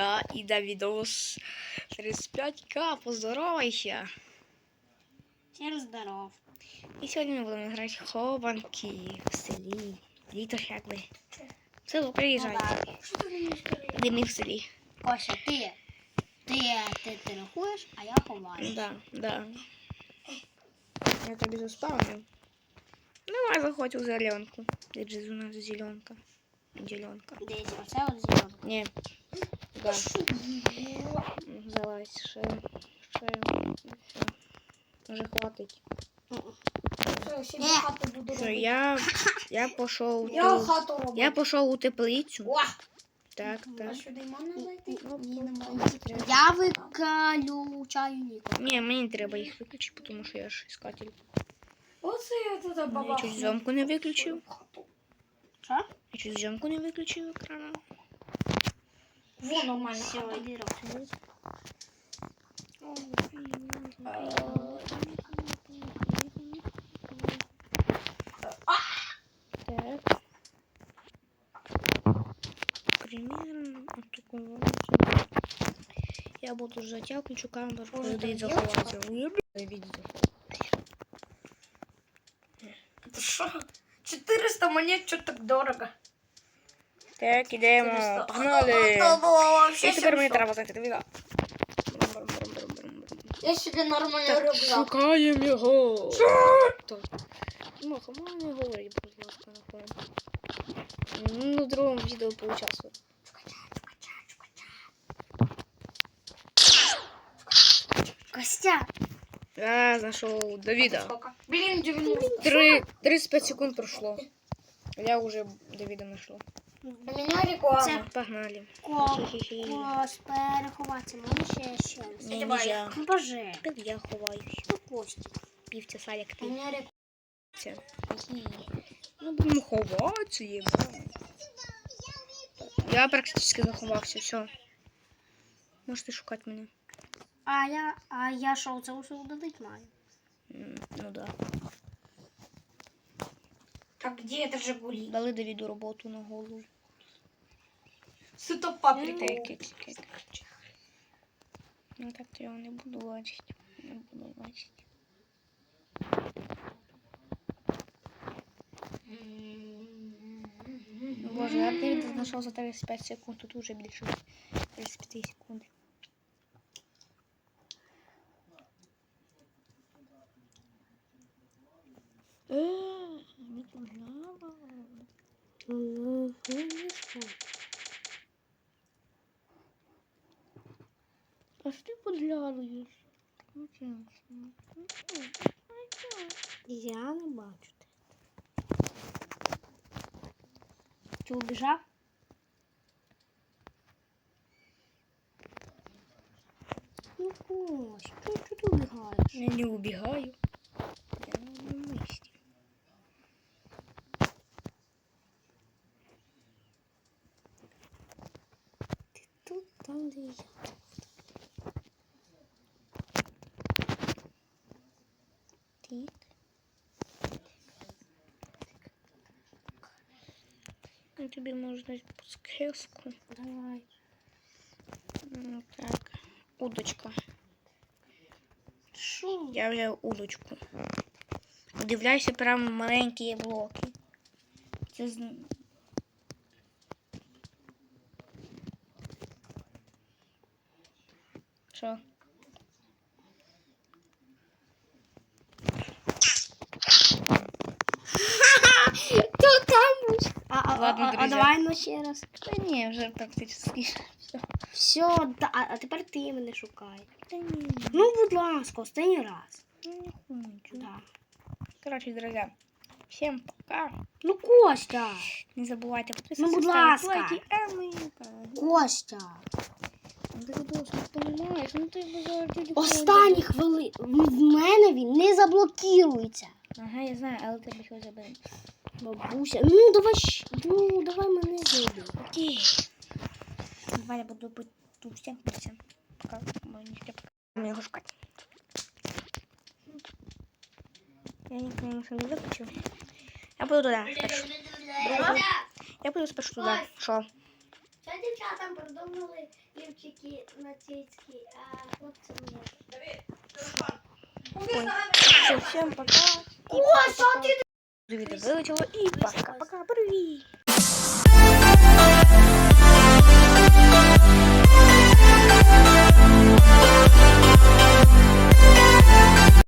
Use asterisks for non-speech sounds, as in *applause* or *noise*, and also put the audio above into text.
я і Давідос 35к, поздоровайся. Всім здоров. І сьогодні ми будемо грати хованки в селі. Літо якби. Село, приїжджай. Ну. Де ми в селі. Кося, ти. Ти, ти, ти рахуєш, а я ховаю. Да, да. Я тобі заспавню. Давай заходь у зеленку. Де ж у нас зеленка? Зеленка. Дивіться, оце от зеленка. Ні. Да. Залазь, ще. Ще. Все. Може хватить. Все, я, я пішов. *laughs* Я у- хату роблю. Я пішов у теплицю. О, Так, так. не. Я викалючаю Ніко. Ні, мені не треба їх виключити, тому що я ж іскатель. Оце я тут Я чуть зйомку не виключив. Що? Я чуть зйомку не виключив екрану. Во, нормально. Все, іди роби. Так. Примерно от такого. Я буду ждать, я включу камеру, когда там заховаться. Видите. Это що? 400 монет, що так дорого? Так, ідемо. 400. Погнали. І тепер мені треба знайти Давіда. Я собі нормально Так, рюкзак. шукаємо його. Маха, мама не говорить, будь ласка, на фон. Ну, в другому відео поучаствую. Костя, Я знайшов Давіда. Сколько? Блин, 90. Три, 35 секунд пройшло. Я уже Давіда знайшла. У меня реклама. Це- Погнали. ко, Хі-хі-хі. кос, переховатися, може ще ще раз. Ні, Давай. нельзя. Ну, боже, Тепер я ховаюсь. ну, Костя. Півця салік У ти. меня реклама. Ну, будемо ховатися, єба. Я практично заховався, все. Можете шукати мене. А я, а я що, це усе удалить маю? М, Ну да. А где это Жигули? Дали Давіду роботу на голову. Сито паприка. Ну так то я не буду бачити. Не буду бачити. Ну, Боже, я Давіда знайшов за 35 секунд, тут уже більше 35 секунд. Е, не погнала. Ну, не чесно. Я не бачу. Ти убіжав? Ну, Кость, чого ти тут убігаєш? Я не убегаю. Я на месте. Тут там, де я. Тебе дати подсказку. Давай. Ну, так. Удочка. Що? Я взяв удочку. Дивляйся прямо маленькі блоки. Це з... Що? А, а, Ладно, а, а, друзі. давай ну ще раз. Та ні, вже практично. Все. Все, да, а, а тепер ти мене шукай. Та ні, Ну, будь ласка, останній раз. ну, не хочу. Да. Короче, друзья, всем пока. Ну, Костя. Не забывайте подписываться, Ну, будь ставить ласка. лайки, а мы Костя. Ну, Ти досить не понимаєш, ну ти ж завжди Останні хвилини. В мене він не заблокується. Ага, я знаю, але тебе щось забили. Бабуся. Ну, давай, щ- ну, давай мене зайди. Окей. Давай я буду быть тут всем, всем. Пока. Мені ще пока. Мені його шукати. Я ніколи не виключу. Я буду туди спершу. Я буду спершу туди. Що? Це дівчатам придумали лівчики на цицьки, а хлопцям ні. Ой, все, всем пока. О, що ти Привіт, вилетіло і пока-пока, привіт!